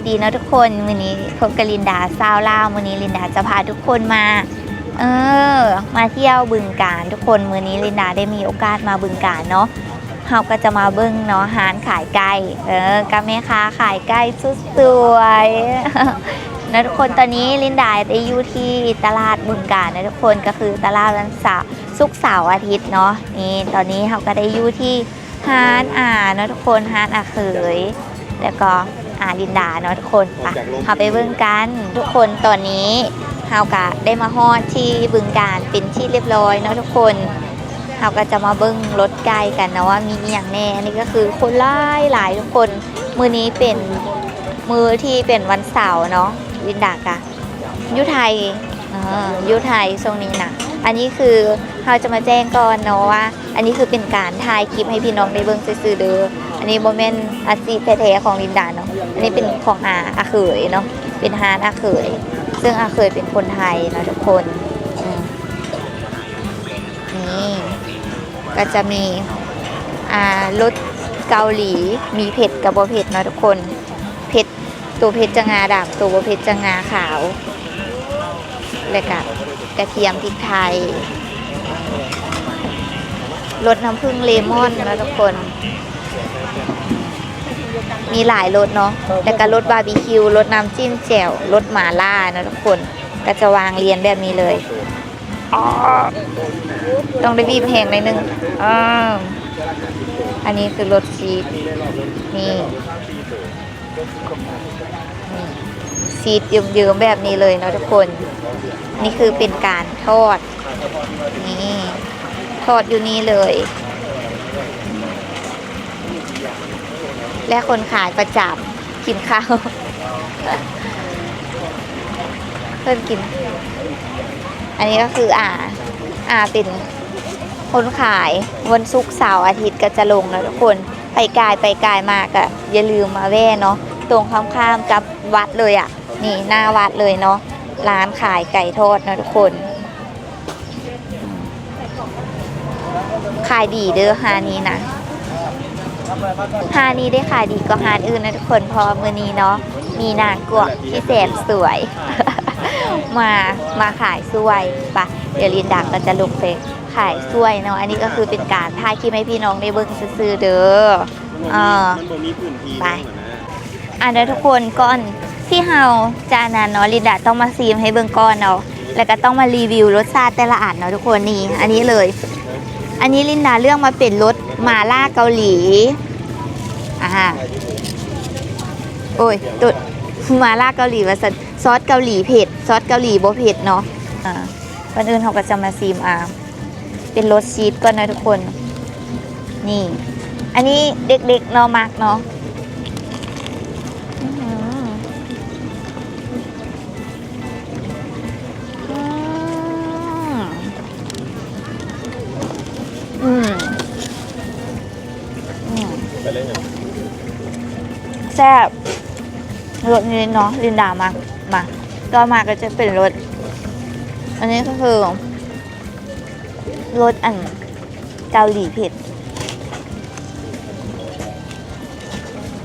ายดีนะทุกคนวันนี้พบกับลินดาซาวล่าวันนี้ลินดาจะพาทุกคนมา เออ มาเที่ยวบึงการทุกคนมื้อนี้ลินดาได้มีโอกาสมาบึงการเนาะเฮาก็จะมาเบิ้งเนาะร้านขายไก่เออกับแม่ค้าขายไก่สุดสวยนะทุกคนตอนนี้ลินดาได้อยู่ที่ตลาดบึงการนะทุกคนก็คือตลาดวันเสาร์ศุกร์เสาร์อาทิตย์เนาะนี่ตอนนี้เราก็ได้อยู่ที่ฮานอ่าเนาะทุกคนฮานอาเขยแล้วก็ อาลินดาเนาะทุกคนไปเราไปเบิ่งกัน ทุกคนตอนนี้เฮากะได้มาฮอดที่บึงการเป็นที่เรียบร้อยเนาะทุกคนเฮาก็จะมาเบิ่งรถไกลกันนะว่ามีอหย่างแน่อันนี่ก็คือคนหลายหลายทุกคนมือนี้เป็นมือที่เป็นวันเสาร์เนาะลินดากะยุไทยเออยุไทยทรงนี้นะอันนี้คือเราจะมาแจ้งก่อนเนาะว่า อันนี้คือเป็นการถ่ายคลิปให้พี่น้องได้เบิ่งซื่อๆเด้อ อันนี้โมเมนต์อาซีพแท้ๆของลินดาเนาะ อันนี้เป็นของอาอาเขยเนาะ เป็นฮานอาเขย ซึ่งอาเขยเป็นคนไทยเนาะทุกคนนี่ก็จะมีอ่ารสเกาหลี มีเผ็ดกับบ่เผ็ดเนาะทุกคน เผ็ดตัวเผ็ดจะงาดำตัวบ่เผ็ดจะงาขาวแล้วก็กระเทียมพริกไทยรสน้ำผึ้งเลมอนเนาะทุกคน มีหลายรสเนาะแต่ก็รสบาร์บีคิวรสน้ำจิ้มแจ่วรสหมาล่านะทุกคนก็จะวางเรียนแบบนี้เลยอ๋อต้องได้บีบแห้งหน่อยนึงอ่าอันนี้คือรสชีสนี่นี่ชีสเยิ้มๆแบบนี้เลยเนาะทุกคน นี่คือเป็นการทอด นี่ ทอดอยู่นี่เลย และคนขายประจำกินข้าว เพิ่นกิน อันนี้ก็คืออ่า อ่าเป็นคนขายวันศุกร์เสาร์อาทิตย์ก็จะลงนะทุกคนไปกายไปกายมากอะอย่าลืมมาแว่เนาะตรงข้ามๆกับวัดเลยอะนี่หน้าวัดเลยเนาะร้านขายไก่ทอดนะทุกคน ขายดีเด้อฮานี้นะ ฮานี้ได้ขายดีกว่าฮานอื่นนะทุกคนเพราะมือนี้เนาะมีนางกวกที่แสนสวย มามาขายสวยปะเดี๋ยวลินดักก็จะลงไปขายสวยเนาะอันนี้ก็คือเป็นการถ่ายคลิปให้พี่น้องได้เบิ่งซื่อๆเด้อเออมันบ่มีพื้นที่ไปอะเดี๋ยวทุกคนก่อนที่เฮาจะอันนั้นเนาะลินดาต้องมาซีมให้เบิ่งก่อนเนาะแล้วก็ต้องมารีวิวรสชาติแต่ละอันเนาะทุกคนนี่อันนี้เลย อันนี้ลินดาเลือกมาเป็นรส มาล่าเกาหลีอ่าโอ้ยตุดมาล่าเกาหลีว่าซอสเกาหลีเผ็ดซอสเกาหลีบ่เผ็ดเนาะอ่าวันอื่นเขาก็จะมาซีมอ่าเป็นรสชีสก่อนนะทุกคน นี่ อันนี้เด็กๆเนาะมักเนาะ ซ่บรสนี้เนาะลินดามามาต่อมาก็จะเป็นรสอันนี้ก็คือรสอันเกาหลีเผ็ด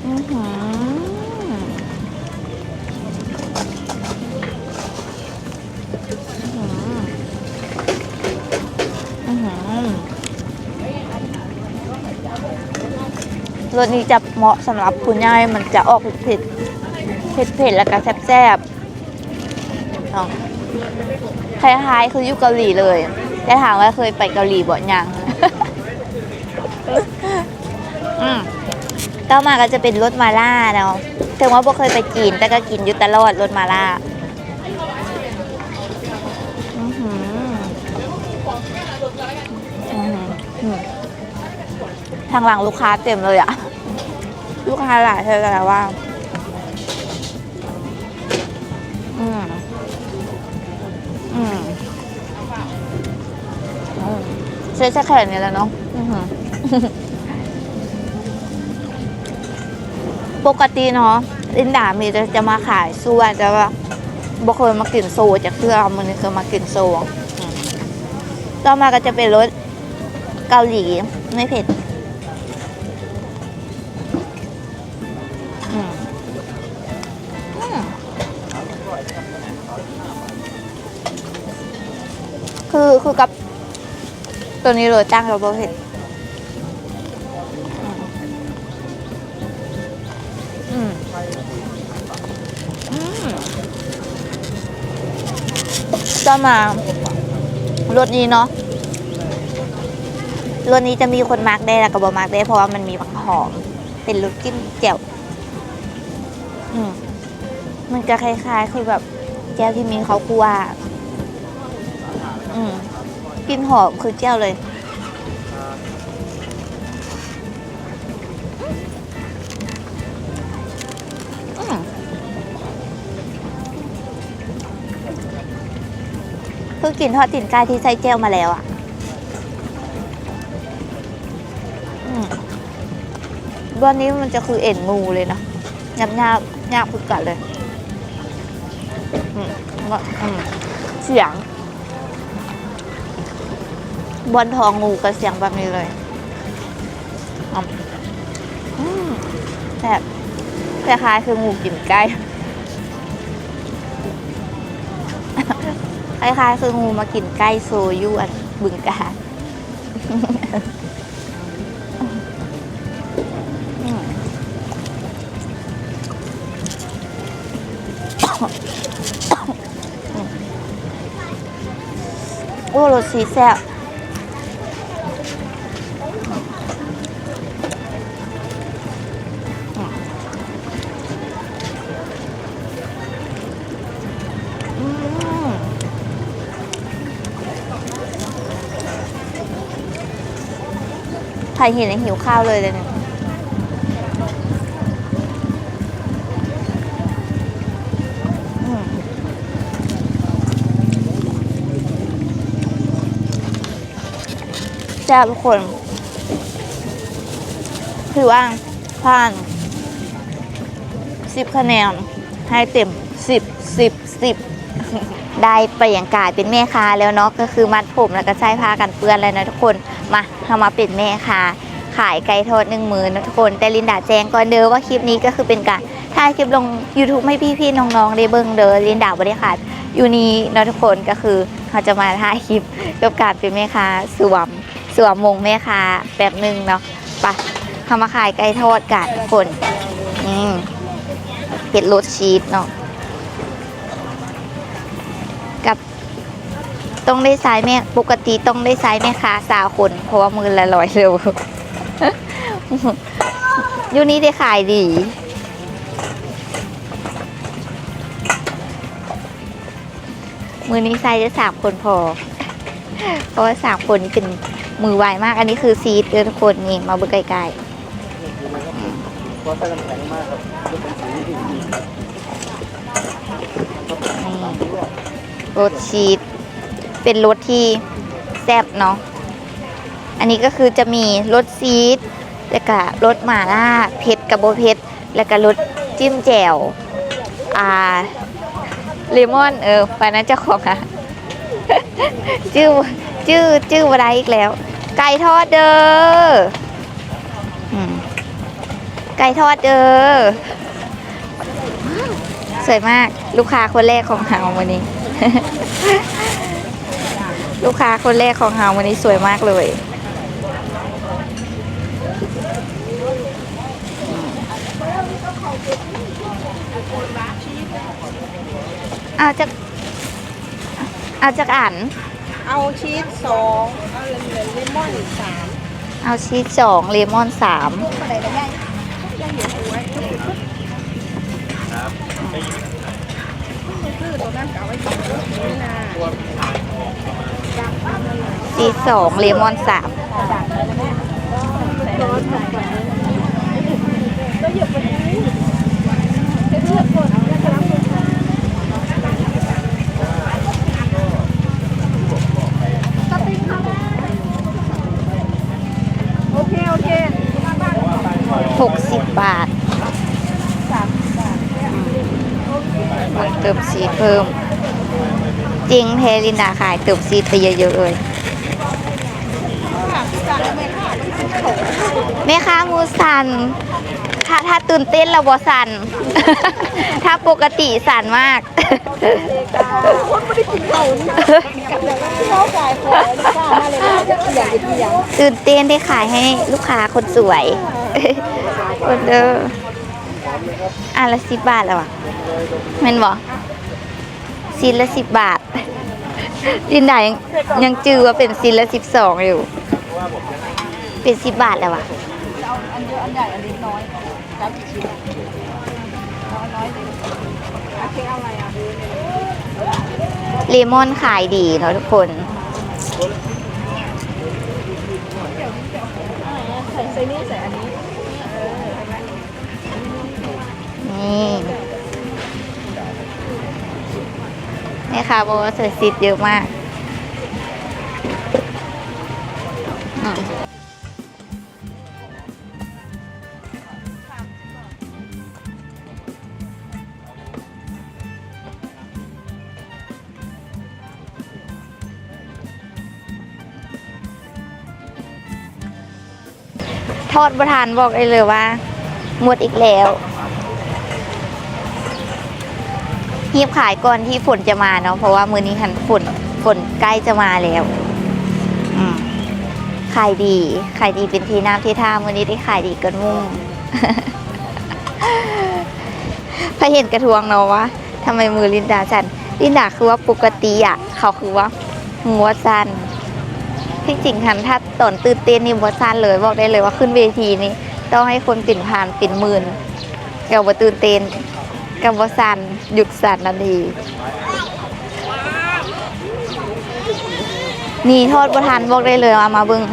อื้อหือ อื้อหือ รสนี้จะเหมาะสำหรับคุณย่ายมันจะออกเผ็ดเผ็ดเผ็ดแล้วก็แซ่บๆเนคล้ายๆคืออยู่เกาหลีเลยแต่ถามว่าเคยไปเกาหลีบ่ยังอืมต่อมาก็จะเป็นรสมาล่าเนาะถึงว่าบ่เคยไปกิน แต่ก็กินอยู่ตลอดรสมาล่าทางหลังลูกค้าเต็มเลยอะ ลูกค้าหลายเธอแต่ว่าอืมอืมอืมใช้แค่แค่นี้แหล้วเนาะปกติเนาะลินดามีจะจะมาขายส่วนแต่ว่าบ่เคยมากินโซจากเครื่อมันนี้เคยมากินโซต่อมาก็จะเป็นรสเกาหลีไม่เผ็ด ตัวนี้เลยจ้างเราบ่เผ็ดอืมอืมจะมารสนี้เนาะรสนี้จะมีคนมักได้แล้วก็บ่มักได้เพราะว่ามันมีบังหอม เป็นรสจิ้มแจ่วอืมมันจะคล้ายๆ คือแบบแจ่วที่มีเขาคั่วอืม กลินหอมคือแจ่วเลย คือกินทอดติ่นไก่ที่ใส่เจลมาแล้วอะอืมวันนี้มันจะคือเอ็นงูเลยนะหยาบยาบหยาบคือกัดเลย อืมว่าอืมเสียง บนทองงูกับเสียงแบบนี้เลยอืมอืมแบบคล้ายๆคืองูกินไก่คล้ายๆคืองูมากินไก่โซยุอันบึงกาฬอืมโอ้รสสีแซ่บ รเห็นแล้วหิวข้าวเลยเลยเนี่ยอืมแซ่บทุกคน ถือว่าผ่านสิบคะแนน ให้เต็มสิบสิบสิบได้ไปอย่างกายเป็นแม่ค้าแล้วเนาะก็คือมัดผมแล้วก็ใช้ผ้ากันเปื้อนแล้วนะทุกคน มามาเป็นแม่ค้าขายไก่ทอดหนึ่งหมือนทุกคนแต่ลินดาแจ้งก่อนเด้อว่าคลิปนี้ก็คือเป็นการถ่ายคลิปลง YouTube ให้พี่ๆน้องๆได้เบิ่งเด้อลินดาบริขาดอยู่นี้นะทุกคนก็คือเขาจะมาถ่ายคลิปกับการเป็นแม่ค้าสวมสวมมงแม่ค้าแบบหนึ่งเนาะไปทำมาขายไก่ทอดกันทุกคนอืมเผ็ดรสชีสเนาะ ต้องได้สายแม่ปกติต้องได้สายแม่ค้าสาวคนเพราะว่ามือละร้อยเร็วอยูนี้ได้ขายดีมือนี้ใส่ได้สามคนพอ เพราะว่าสามคนนี้เป็นมือไวมาก อันนี้คือซีดเด้อทุกคนนี่มาเบิ่งไกลเพราะใส่น้ำแข็งมากครับจะเป็นสีที่ดีๆรสชีส เป็นรสที่แซ่บเนาะ อันนี้ก็คือจะมีรสซีดแล้วก็รสหม่าล่าเผ็ดกับโบเผ็ดแล้วก็รสจิ้มแจ่ว อ่า เลมอน เออไปนั้นเจ้าของอะชื่อชื่อชื่อวไรอีกแล้ว ไก่ทอดเด้ออไก่ทอดเด้อสวยมากลูกค้าคนแรกของเฮาวันนี้ ลูกค้าคนแรกของเฮาวันนี้สวยมากเลย เอาจากเอาจากอ่าน เอาชีสสองเอาเลมอนสามเอาชีสสองเลมอนสามอะไรนะยายยายเห็นเอาไว้คือตัวนั้นเก่าไว้อยู่นี่นะ ชีสสองเลมอนสามโอเคโอเคหกสิบบาทมันเติมชีสเพิ่ม จริงเทลินดาขายเติมชีสไปเยอะๆเลย แม่ค้ามูสันถ้าถ้าตื่นเต้นเราบอสัน ถ้าปกติสันมาก คนไม่ได้กินเขานี่เราจ่ายของกค้ามาเลยนะจะอย่างจะอย่างตื่นเต้นได้ขายให้ลูกค้าคนสวย คนเด้ออันละสิบบาทแล้วอะแม่นบ่ชิ้นละสิบบาทลินดายังยังจือว่าเป็นชิ้นละสิบสองอยู่ เป็นสิบบาทแล้วอะเอาอันเยอะอันใหญ่อันเล็กน้อยรับกี่ชิ้นเอาน้อยเลยโอเคเอาอะไรอะเลมอนขายดีเนาะทุกคนใส่ใส่นี่ใส่อันนี้นี่นี่ค่ะโบว่าเสือซิดเยอะมาก ทอดประทานบอกได้เลยว่า หมดอีกแล้วเงียบขายก่อนที่ฝนจะมาเนาะเพราะว่ามือนี้หันฝนฝนใกล้จะมาแล้วขายดีขายดีเป็นทีน้ำที่ท่ามือนี้ได้ขายดีกินมุ่งพอเห็นกระทวงเนาะว่าทำไมมือลินดาจันลินดาคือว่าปกติอะเขาคือว่าหัวจัน ที่จริงทันถ้าตอนตื่นเต้นนี่หัวจันเลยบอกได้เลยว่าขึ้นเวทีนี้ต้องให้คนปิ่นผ่านปิ่นหมื่นเกี่ยวกับตื่นเต้นกับวสันหยุดสันนาทีนี่ทอดบทันบอกได้เลยเอามาเบึง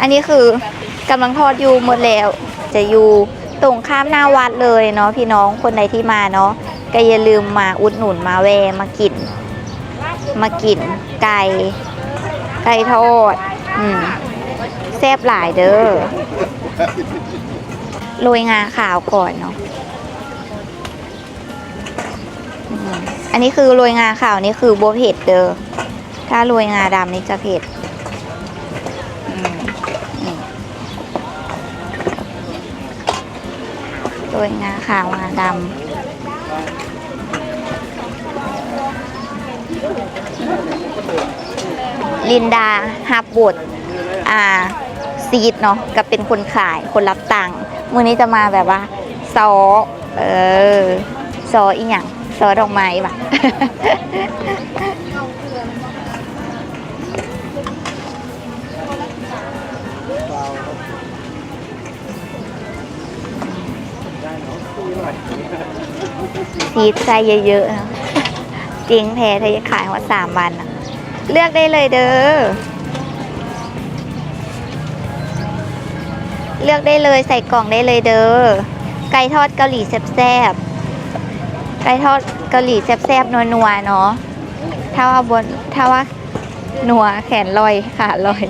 อันนี้คือกำลังทอดอยู่หมดแล้วจะอยู่ตรงข้ามหน้าวัดเลยเนาะพี่น้องคนใดที่มาเนาะก็อย่าลืมมาอุดหนุนมาแวมากิน มากินไก่ ไก่ทอด อืมแซ่บหลายเด้อโรยงาขาวก่อนเนาะอ,อันนี้คือโรยงาขาวนี่คือบัวเผ็ดเด้อถ้าโรยงาดำนี่จะเผ็ดโรยงาขาวงาดำ ลินดาฮับบทอ่าซีดเนาะกับเป็นคนขายคนรับตังค์มือนี้จะมาแบบว่าซอเออซออีหยังซอดอกไม้ป่ะซีดใจเยอะๆนะจริงแท้เธอจะขายหัวสามวันนะ เลือกได้เลยเด้อ เลือกได้เลยใส่กล่องได้เลยเด้อ ไก่ทอดเกาหลีแซ่บๆ ไก่ทอดเกาหลีแซ่บๆ นัวๆ เนาะ ถ้าว่าบนถ้าว่านัวแขนลอยขาลอย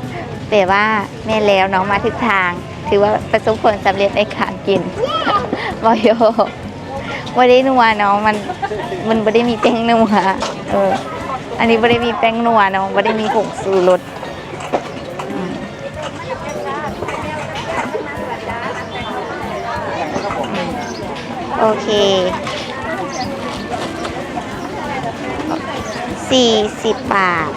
แต่ว่าแม่แล้วเนาะมาถึงทาง ถือว่าประสบผลสำเร็จในการกินบอยโยว่าได้นัวเนาะมันมันไม่ได้มีแป้งนัวเออ อันนี้ไม่ได้มีแป้งนัวเนาะไม่ได้มีผงสูรสโอเคสี่สิบบาท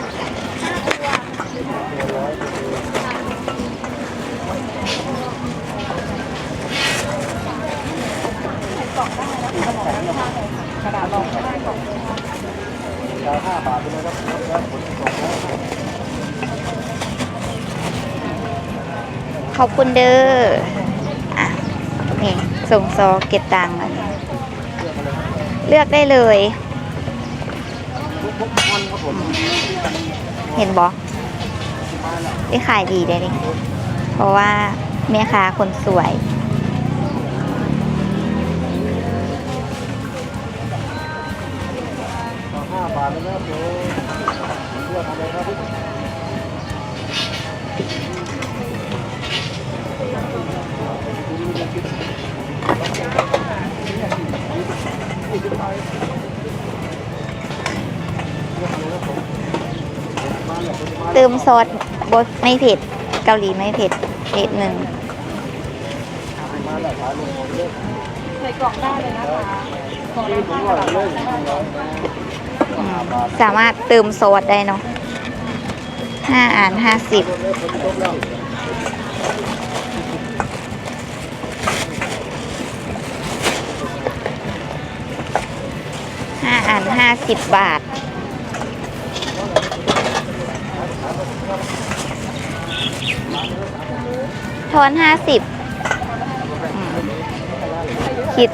ดาวห้าบาทไปเลยครับแล้วผลส่งแล้ว ขอบคุณเด้ออะนี่ส่งซอเก็บตังค์มาเลือกได้เลย เห็นบอได้ขายดีได้เลยเพราะว่าแม่ค้าคนสวย ซอสบดไม่เผ็ด เกาหลีไม่เผ็ดเผ็ดหนึ่งใส่กล่องได้เลยนะคะกล่องละห้าบาทสามารถเติมซอสได้เนาะห้าอันห้าสิบห้าอันห้าสิบบาท ทอนห้าสิบคิด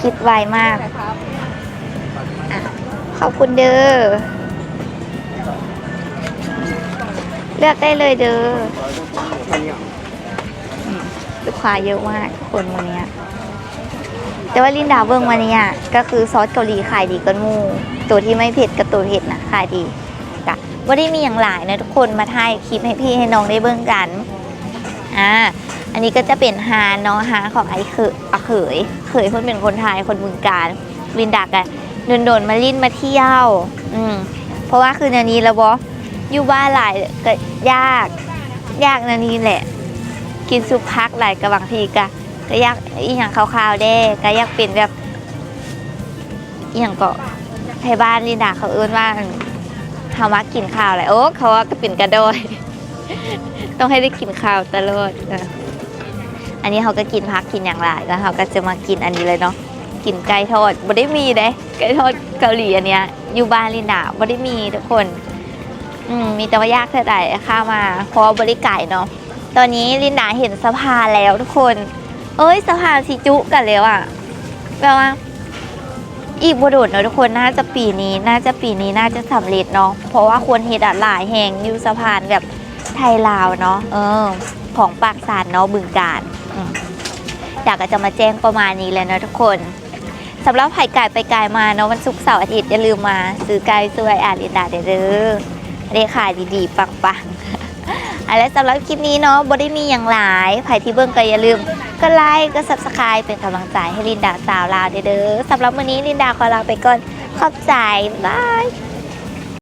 คิดไวมากครับขอบคุณเด้อ เลือกได้เลยเด้อลูกค้าเยอะมากคนวันนี้แต่ว่าลินดาเบิ้งวันนี้ก็คือซอสเกาหลีขายดีกันมูตัวที่ไม่เผ็ดกับตัวเผ็ดนะขายดี ว่าได้มีอย่างหลายนะทุกคนมาถ่ายคลิปให้พี่ให้น้องได้เบิ้งกันอ่าอันนี้ก็จะเป็นฮานเนาะฮาของไอ้เขยอเขยเขยเพิ่นเป็นคนไทยคนบึงการลินดากันโดนๆมาลิ้นมาเที่ยว อืมเพราะว่าคือในนี้แล้วบออยู่บ้านหลายก็ยากยากในนี้แหละ กินซุปพักหลายกับบางทีก็ก็ยากอีหยังคาวๆแด้ก็ยากเป็นแบบอีหยังก็ไทยบ้านลินดาเขาเอิ้นว่า เฮามากินข้าวแหละโอ้เขาว่าก็เป็นกระโดย ต้องให้ได้กินข้าวตลอดอออันนี้เขาก็กินพักกินอย่างไรแล้วเขาก็จะมากินอันนี้เลยเนาะกินไก่ทอดบ่ได้มีเด้ไก่ทอดเกาหลีอันเนี้ยอยู่บ้านลินดาบ่ได้มีทุกคนอืมมีแต่ว่ายากเท่าไหร่ข้ามาเพราะบริไก่เนาะตอนนี้ลินดาเห็นสะพานแล้วทุกคน เอ้ยสะพานสิจุกันแล้วอะแปลว่า อีกบโดดเนาะทุกคนน่าจะปีนี้น่าจะปีนี้น่าจะสำเร็จเนาะเพราะว่าควรเฮ็ดหลายแห่งอยู่สะพานแบบไทยลาวเนาะเออ ของปากสารเนาะบึงการอยากจะมาแจ้งประมาณนี้เลยเนะทุกคนสำหรับไผ่ไก่ไปไก่มาเนาะวันศุกร์เสาร์อาทิตย์อย่าลืมมา ซื้อไก่สวยอ่านลินดาเด้อเด้อได้ขายดีๆปังๆ อะและสำหรับคลิปนี้เนาะบอดี้มีอย่างหลายไผ่ที่เบิ่งก็อย่าลืมก็ไลค์ก็ซับสไครป์เป็นกำลังใจให้ลินดาสาวลาวเด้อสำหรับวันนี้ลินดาขอลาไปก่อนขอบใจบาย